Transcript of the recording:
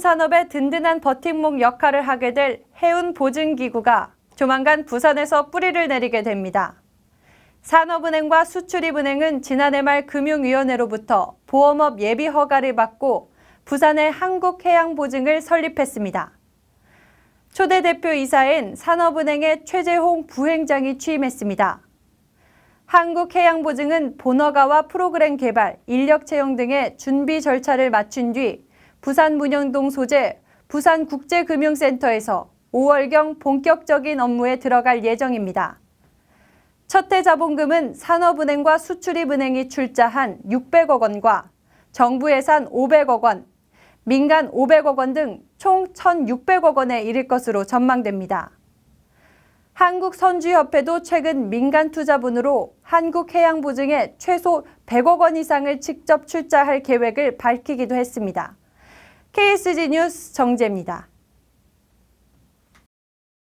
산업의 든든한 버팀목 역할을 하게 될 해운 보증기구가 조만간 부산에서 뿌리를 내리게 됩니다. 산업은행과 수출입은행은 지난해 말 금융위원회로부터 보험업 예비 허가를 받고 부산에 한국해양보증을 설립했습니다. 초대 대표 이사인 산업은행의 최재홍 부행장이 취임했습니다. 한국해양보증은 본허가와 프로그램 개발, 인력 채용 등의 준비 절차를 마친 뒤 부산 문영동 소재 부산국제금융센터에서 5월경 본격적인 업무에 들어갈 예정입니다. 첫해 자본금은 산업은행과 수출입은행이 출자한 600억 원과 정부 예산 500억 원, 민간 500억 원 등 총 1,600억 원에 이를 것으로 전망됩니다. 한국선주협회도 최근 민간 투자분으로 한국해양보증에 최소 100억 원 이상을 직접 출자할 계획을 밝히기도 했습니다. KSG 뉴스 정재입니다.